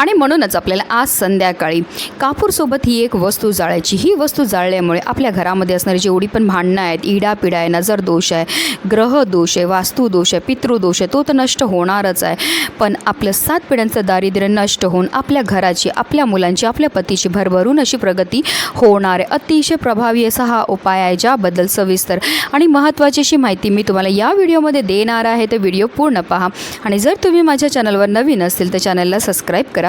आणि म्हणूनच आपल्याला आज संध्याकाळी कापूरसोबत ही एक वस्तू जाळायची. ही वस्तू जाळल्यामुळे आपल्या घरामध्ये असणारी जेवढी पण भांडणं आहेत इडापिडा आहे नजर दोष आहे ग्रह दोष आहे वास्तू दोष आहे पितृदोष आहे तो तर नष्ट होणारच आहे. पण आपलं सात पिढ्यांचं दारिद्र्य नष्ट होऊन आपल्या घराची आपल्या मुलांची आपल्या पतीची भरभरून अशी प्रगती होणार आहे. अतिशय प्रभावी असा हा उपाय आहे ज्याबद्दल सविस्तर आणि महत्त्वाची अशी माहिती मी तुम्हाला या व्हिडिओमध्ये देणार आहे. तर व्हिडिओ पूर्ण पहा आणि जर तुम्ही माझ्या चॅनलवर नवीन असतील तर चॅनलला सबस्क्राईब करा.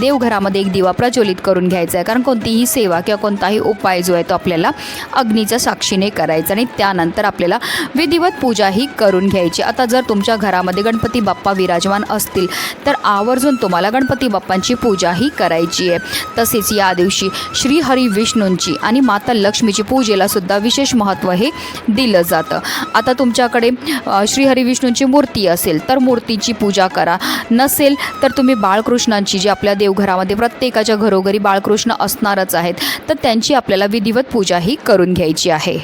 देवघरामध्ये एक दिवा प्रज्वलित करून घ्यायचा आहे. कारण कोणतीही सेवा किंवा कोणताही उपाय जो आहे तो आपल्याला अग्नीच्या साक्षीने करायचा आणि त्यानंतर आपल्याला विधिवत पूजाही करून घ्यायची. आता जर तुमच्या घरामध्ये गणपती बाप्पा विराजमान असतील तर आवर्जून तुम्हाला गणपती बाप्पांची पूजाही करायची आहे. तसेच या दिवशी श्रीहरी विष्णूंची आणि माता लक्ष्मीची पूजेला सुद्धा विशेष महत्त्व हे दिलं जातं. आता तुमच्याकडे श्रीहरी विष्णूंची मूर्ती असेल तर मूर्तीची पूजा करा. नसेल तर तुम्ही बाळकृष्णांची जी आपल्या देव देवघरामध्ये प्रत्येकाच्या घरोघरी बाळकृष्ण असणारच आहेत. तर त्यांची आपल्याला विधिवत पूजाही करून घ्यायची आहे.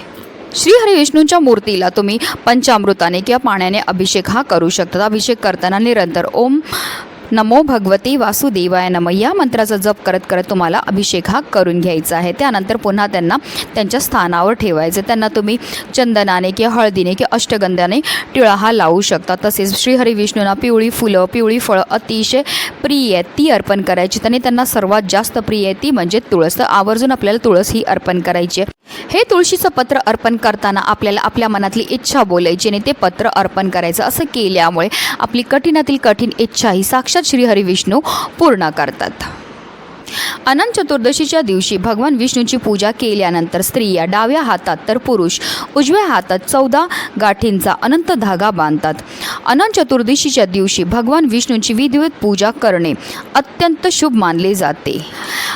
श्री हरिविष्णूंच्या मूर्तीला तुम्ही पंचामृताने किंवा पाण्याने अभिषेक हा करू शकता. अभिषेक करताना निरंतर ओम नमो भगवती वासुदेवाय नम. या मंत्राचा जप करत करत तुम्हाला अभिषेक हा करून घ्यायचा आहे. त्यानंतर पुन्हा त्यांना त्यांच्या स्थानावर ठेवायचं. त्यांना तुम्ही चंदनाने किंवा हळदीने किंवा अष्टगंधाने टिळा हा लावू शकता. तसेच श्रीहरी विष्णूंना पिवळी फुलं पिवळी फळं अतिशय प्रिय आहेत ती अर्पण करायची. आणि त्यांना सर्वात जास्त प्रिय आहे ती म्हणजे तुळस. तर आवर्जून आपल्याला तुळस ही अर्पण करायची हे तुळशीचं पत्र अर्पण करताना आपल्याला आपल्या मनातली इच्छा बोलायची आणि ते पत्र अर्पण करायचं. असं केल्यामुळे आपली कठीणातील कठीण इच्छा ही साक्ष साक्षात श्रीहरी विष्णू पूर्ण करतात. अनंत चतुर्दशीच्या दिवशी भगवान विष्णूची पूजा केल्यानंतर स्त्रिया डाव्या हातात तर पुरुष उजव्या हातात चौदा गाठींचा अनंत धागा बांधतात. अनंत चतुर्दशीच्या दिवशी भगवान विष्णूची विधिवत पूजा करणे अत्यंत शुभ मानले जाते.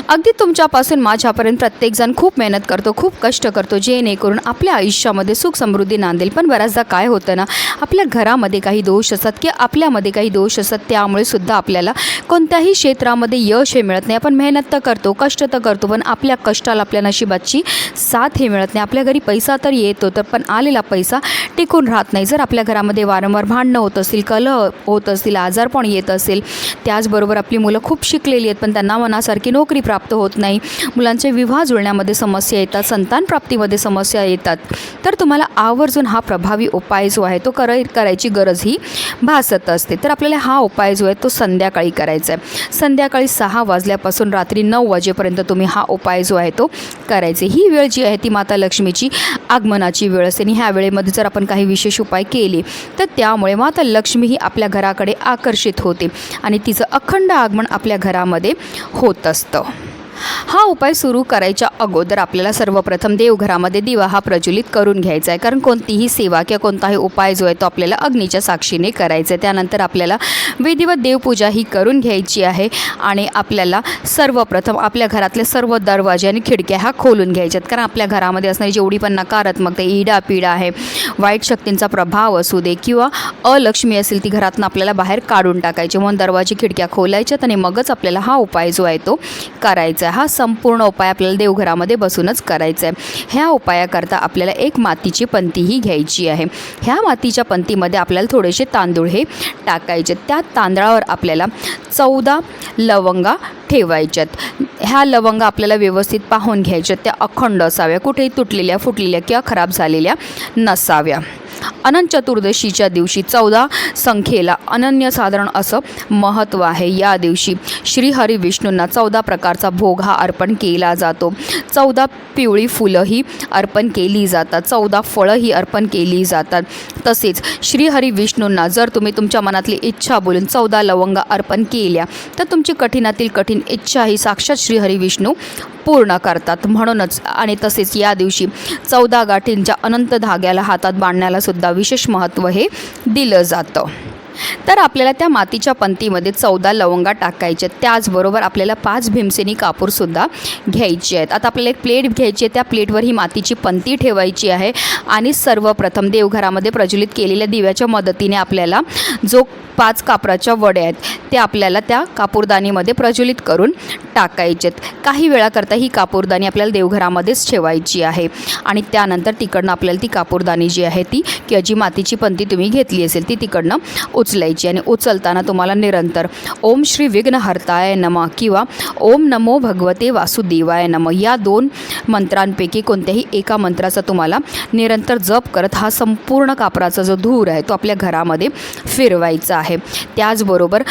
अगदी तुमच्यापासून माझ्यापर्यंत प्रत्येकजण खूप मेहनत करतो खूप कष्ट करतो जेणेकरून आपल्या आयुष्यामध्ये सुख समृद्धी नांदेल. पण बऱ्याचदा काय होतं ना आपल्या घरामध्ये काही दोष असतात किंवा आपल्यामध्ये काही दोष असतात त्यामुळे सुद्धा आपल्याला कोणत्याही क्षेत्रामध्ये यश हे मिळत नाही. आपण मेहनत तर करतो कष्ट तर करतो पण आपल्या कष्टाला आपल्या नशिबाची साथ हे मिळत नाही. आपल्या घरी पैसा तर येतो तर पण आलेला पैसा टिकून राहत नाही. जर आपल्या घरामध्ये वारंवार भांडणं होत असतील कलह होत असतील आजारपण येत असेल त्याचबरोबर आपली मुलं खूप शिकलेली आहेत पण त्यांना मनासारखी नोकरी प्राप्त होत नाही. मुलांचे विवाह जुळण्यामध्ये समस्या येतात संतान प्राप्तीमध्ये समस्या येतात. तर तुम्हाला आवर्जून हा प्रभावी उपाय जो आहे तो कर करायची गरज ही भासत असते. तर आपल्याला हा उपाय जो आहे तो संध्याकाळी करायचा आहे. संध्याकाळी सहा वाजल्यापासून रात्री नऊ वाजेपर्यंत तुम्ही हा उपाय जो आहे तो करायचे. ही वेळ जी आहे ती माता लक्ष्मीची आगमनाची वेळ असते आणि ह्या वेळेमध्ये जर आपण काही विशेष उपाय केले तर त्यामुळे माता लक्ष्मी ही आपल्या घराकडे आकर्षित होते आणि तिचं अखंड आगमन आपल्या घरामध्ये होत असतं. हा उपाय सुरू करायच्या अगोदर आपल्याला सर्वप्रथम देवघरामध्ये दिवा हा प्रज्वलित करून घ्यायचा आहे. कारण कोणतीही सेवा किंवा कोणताही उपाय जो आहे तो आपल्याला अग्नीच्या साक्षीने करायचा आहे. त्यानंतर आपल्याला विधिवत देवपूजा ही करून घ्यायची आहे आणि आपल्याला सर्वप्रथम आपल्या घरातले सर्व दरवाजे आणि खिडक्या ह्या खोलून घ्यायच्यात कारण आपल्या घरामध्ये असणारी जेवढी पण नकारात्मकता इडा पिडा आहे वाईट शक्तींचा प्रभाव असू दे किंवा अलक्ष्मी असेल ती घरातून आपल्याला बाहेर काढून टाकायची. म्हणून दरवाजे खिडक्या खोलायच्यात आणि मगच आपल्याला हा उपाय जो आहे तो करायचा आहे हा संपूर्ण उपाय आपल्याला देवघरामध्ये बसूनच करायचा आहे. ह्या उपायाकरता आपल्याला एक मातीची पंतीही घ्यायची आहे. ह्या मातीच्या पंतीमध्ये आपल्याला थोडेसे तांदूळ हे टाकायचे. त्या तांदळावर आपल्याला चौदा लवंगा ठेवायच्यात. ह्या लवंगा आपल्याला व्यवस्थित पाहून घ्यायच्यात. त्या अखंड असाव्या. कुठेही तुटलेल्या फुटलेल्या किंवा खराब झालेल्या नसाव्या. अनंत चतुर्दशीच्या दिवशी चौदा संख्येला अनन्यसाधारण असं महत्त्व आहे. या दिवशी श्रीहरी विष्णूंना चौदा प्रकारचा भोग हा अर्पण केला जातो. चौदा पिवळी फुलंही अर्पण केली जातात. चौदा फळंही अर्पण केली जातात. तसेच श्रीहरी विष्णूंना जर तुम्ही तुमच्या मनातली इच्छा बोलून चौदा लवंगा अर्पण केल्या तर तुमची कठीणातील कठीण इच्छा ही साक्षात श्रीहरी विष्णू पूर्ण करतात. म्हणूनच आणि तसेच या दिवशी चौदा गाठींच्या अनंत धाग्याला हातात बांधण्याला सुद्धा विशेष महत्त्व हे दिलं जातं. तर आपल्याला त्या मातीच्या पंतीमध्ये चौदा लवंगा टाकायच्या त्याचबरोबर आपल्याला पाच भीमसेनी कापूरसुद्धा घ्यायची आहेत. आता आपल्याला एक प्लेट घ्यायची आहे. त्या प्लेटवर ही मातीची पंती ठेवायची आहे आणि सर्वप्रथम देवघरामध्ये प्रज्वलित केलेल्या दिव्याच्या मदतीने आपल्याला जो पाच कापराच्या वड्या आहेत ते आपल्याला त्या कापूरदानीमध्ये प्रज्वलित करून टाकायचेत काही वेळाकरता ही कापूरदानी आपल्याला देवघरामध्येच ठेवायची आहे आणि त्यानंतर तिकडनं आपल्याला ती कापूरदानी जी आहे ती किंवा जी मातीची पंती तुम्ही घेतली असेल ती तिकडनं उचलायची आणि उचलताना तुम्हाला निरंतर ओम श्री विघ्नहर्ताय नम किंवा ओम नमो भगवते वासुदेवाय नम या दोन मंत्रांपैकी कोणत्याही एका मंत्राचा तुम्हाला निरंतर जप करत हा संपूर्ण कापराचा जो धूर आहे तो आपल्या घरामध्ये फिरवायचा आहे. त्याचबरोबर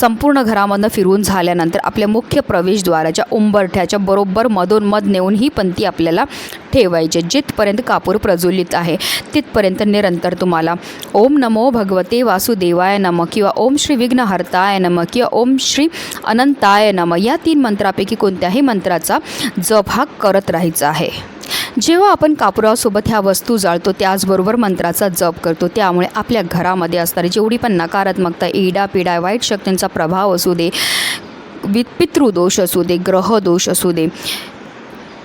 संपूर्ण घरामधनं फिरवून झाल्यानंतर आपल्या मुख्य प्रवेशद्वाराच्या उंबरठ्याच्या बरोबर मधोनमध नेऊन ही पंथी आपल्याला ठेवायचे जिथपर्यंत कापूर प्रज्वलित आहे तिथपर्यंत निरंतर तुम्हाला. ओम नमो भगवते वासुदेवाय नम किंवा ओम श्री विघ्नहर्ताय नम किंवा ओम श्री अनंताय नम या तीन मंत्रापैकी कोणत्याही मंत्राचा जप हा करत राहायचा आहे. जेव्हा आपण कापुरासोबत ह्या वस्तू जाळतो त्याचबरोबर मंत्राचा जप करतो त्यामुळे आपल्या घरामध्ये असणारी जेवढी पण नकारात्मकता इडा पिडा वाईट शक्तींचा प्रभाव असू दे वि पितृदोष असू दे ग्रहदोष असू दे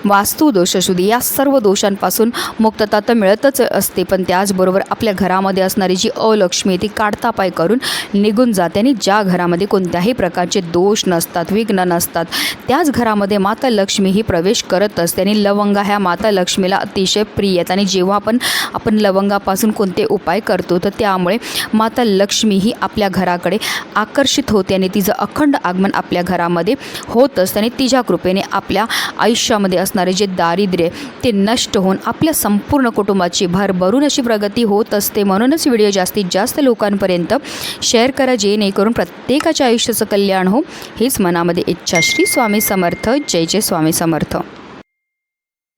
वास्तुदोष असू दे या सर्व दोषांपासून मुक्तता तर मिळतच असते पण त्याचबरोबर आपल्या घरामध्ये असणारी जी अलक्ष्मी ती काढता पाय करून निघून जाते आणि ज्या घरामध्ये कोणत्याही प्रकारचे दोष नसतात विघ्न नसतात त्याच घरामध्ये माता लक्ष्मी ही प्रवेश करत असते आणि लवंगा ह्या माता लक्ष्मीला अतिशय प्रिय आहेत आणि जेव्हा आपण आपण लवंगापासून कोणते उपाय करतो तर त्यामुळे माता लक्ष्मी ही आपल्या घराकडे आकर्षित होते आणि तिचं अखंड आगमन आपल्या घरामध्ये होत असतं आणि तिच्या कृपेने आपल्या आयुष्यामध्ये असणारे जे दारिद्र्य ते नष्ट होऊन आपल्या संपूर्ण कुटुंबाची भरभरून अशी प्रगती होत असते. म्हणूनच व्हिडिओ जास्तीत जास्त लोकांपर्यंत शेअर करा जेणेकरून प्रत्येकाच्या आयुष्याचं कल्याण हो. हीच मनामध्ये इच्छा. श्री स्वामी समर्थ. जय जय स्वामी समर्थ.